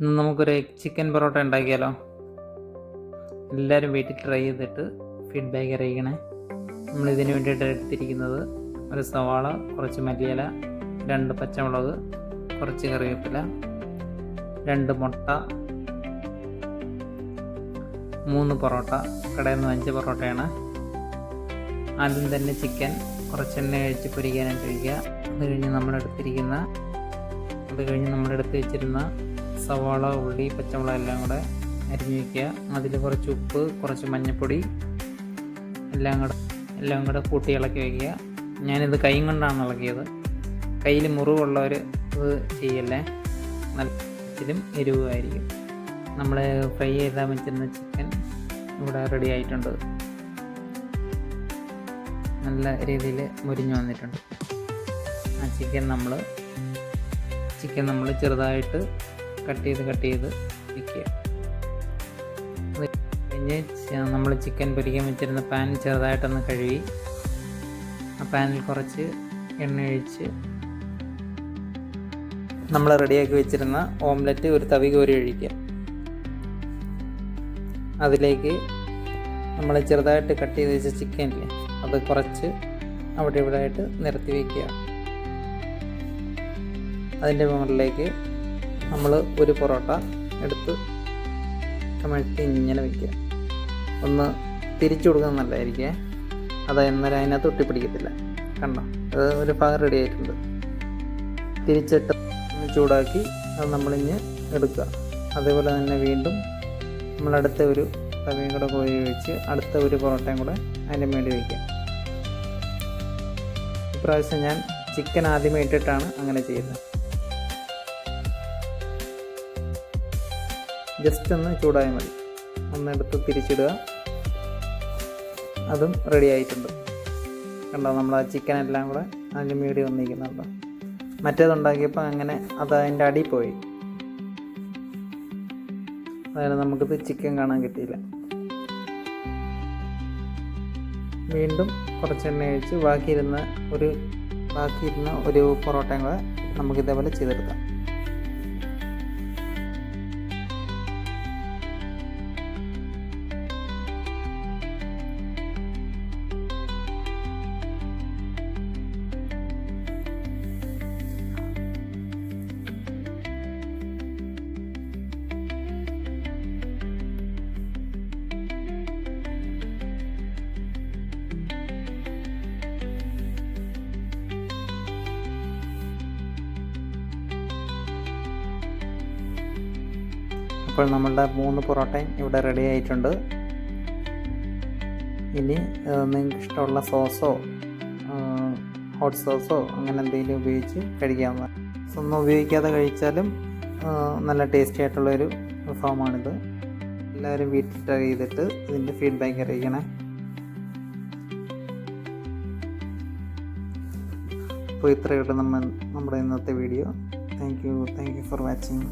നമുക്കൊരു ചിക്കൻ പൊറോട്ട ഉണ്ടാക്കിയാലോ? എല്ലാവരും വീട്ടിൽ ട്രൈ ചെയ്തിട്ട് ഫീഡ്ബാക്ക് അറിയിക്കണേ. നമ്മൾ ഇതിന് വേണ്ടിയിട്ട് എടുത്തിരിക്കുന്നത് ഒരു സവാള കുറച്ച് മല്ലിയില രണ്ട് പച്ചമുളക് കുറച്ച് കറിവേപ്പില രണ്ട് മുട്ട മൂന്ന് പൊറോട്ട കടയിൽ നിന്ന് അഞ്ച് പൊറോട്ടയാണ്. ആദ്യം തന്നെ ചിക്കൻ കുറച്ച് എണ്ണ കഴിച്ച് പൊരിക്കാനായിട്ട് കഴിക്കുക അത് കഴിഞ്ഞ് നമ്മളെടുത്തിരിക്കുന്ന അത് കഴിഞ്ഞ് നമ്മളെടുത്ത് വെച്ചിരുന്ന സവാള ഉള്ളി പച്ചമുളക് എല്ലാം കൂടെ അരിഞ്ഞ് വയ്ക്കുക അതിൽ കുറച്ച് ഉപ്പ് കുറച്ച് മഞ്ഞൾപ്പൊടി എല്ലാം കൂടെ എല്ലാം കൂടെ കൂട്ടി ഇളക്കി വയ്ക്കുക ഞാനിത് കൈ കൊണ്ടാണ് ഇളക്കിയത്. കയ്യിൽ മുറിവുള്ളവർ ഇത് ചെയ്യല്ലേ? നല്ല ഇതിലും എരിവുമായിരിക്കും നമ്മൾ ഫ്രൈ ചെയ്താൽ വെച്ചിരുന്ന ചിക്കൻ ഇവിടെ റെഡി ആയിട്ടുണ്ട്. നല്ല രീതിയിൽ മുരിഞ്ഞു വന്നിട്ടുണ്ട്. ആ ചിക്കൻ നമ്മൾ ചിക്കൻ നമ്മൾ ചെറുതായിട്ട് കട്ട് ചെയ്ത് കട്ട് ചെയ്ത് വയ്ക്കുക കഴിഞ്ഞ് നമ്മൾ ചിക്കൻ പൊരിക്കാൻ വെച്ചിരുന്ന പാൻ ചെറുതായിട്ടൊന്ന് കഴുകി ആ പാനിൽ കുറച്ച് എണ്ണ ഒഴിച്ച് നമ്മൾ റെഡിയാക്കി വെച്ചിരുന്ന ഓംലെറ്റ് ഒരു തവി കോരി ഒഴിക്കുക. അതിലേക്ക് നമ്മൾ ചെറുതായിട്ട് കട്ട് ചെയ്ത് വെച്ച ചിക്കനില്ലേ അത് കുറച്ച് അവിടെ ഇവിടെ ആയിട്ട് നിരത്തി വയ്ക്കുക അതിന്റെ മുകളിലേക്ക് നമ്മൾ ഒരു പൊറോട്ട എടുത്ത് കമഴ്ത്തി ഇങ്ങനെ വയ്ക്കുക ഒന്ന് തിരിച്ചു കൊടുക്കുന്നത് നല്ലതായിരിക്കേ. അത് എന്നാലും അതിനകത്ത് ഒട്ടിപ്പിടിക്കത്തില്ല കണ്ടോ? അത് ഒരു ഭാഗം റെഡി ആയിട്ടുണ്ട്. തിരിച്ചിട്ട് ചൂടാക്കി അത് നമ്മളിഞ്ഞ് എടുക്കുക. അതേപോലെ തന്നെ വീണ്ടും നമ്മളടുത്ത ഒരു തവയും കൂടെ കോഴി വെച്ച് അടുത്ത ഒരു പൊറോട്ടയും കൂടെ അതിന്റെ മേളിൽ വയ്ക്കാം ഇപ്രാവശ്യം ഞാൻ ചിക്കൻ ആദ്യമേ ഇട്ടിട്ടാണ് അങ്ങനെ ചെയ്യുന്നത് ജസ്റ്റ് ഒന്ന് ചൂടായാൽ മതി. ഒന്നെടുത്ത് തിരിച്ചിടുക. അതും റെഡി ആയിട്ടുണ്ട്. കണ്ടോ നമ്മൾ ആ ചിക്കൻ എല്ലാം കൂടെ അതിന്റെ മീടി വന്നിരിക്കുന്നുണ്ട് മറ്റേതുണ്ടാക്കിയപ്പോൾ അങ്ങനെ അത് അതിന്റെ അടി പോയി. അതായത് നമുക്കിത് ചിക്കൻ കാണാൻ കിട്ടിയില്ല. വീണ്ടും കുറച്ച് എണ്ണ ഒഴിച്ച് ബാക്കിയിരുന്ന ഒരു ബാക്കിയിരുന്ന ഒരു പൊറോട്ടയും കൂടെ നമുക്ക് ഇതേപോലെ ചെയ്തെടുക്കാം. അപ്പോൾ നമ്മളുടെ മൂന്ന് പൊറോട്ടയും ഇവിടെ റെഡി ആയിട്ടുണ്ട്. ഇനി നിങ്ങൾക്ക് ഇഷ്ടമുള്ള സോസോ ഹോട്ട് സോസോ അങ്ങനെ എന്തെങ്കിലും ഉപയോഗിച്ച് കഴിക്കാവുന്ന ഒന്നും ഉപയോഗിക്കാതെ കഴിച്ചാലും നല്ല ടേസ്റ്റി ആയിട്ടുള്ളൊരു വിഭവമാണിത് എല്ലാവരും വീട്ടിൽ ട്രൈ ചെയ്തിട്ട് ഇതിന്റെ ഫീഡ്ബാക്ക് അറിയിക്കണേ. അപ്പോൾ ഇത്രയേ ഉള്ളൂ നമ്മൾ നമ്മുടെ ഇന്നത്തെ video thank you thank you for watching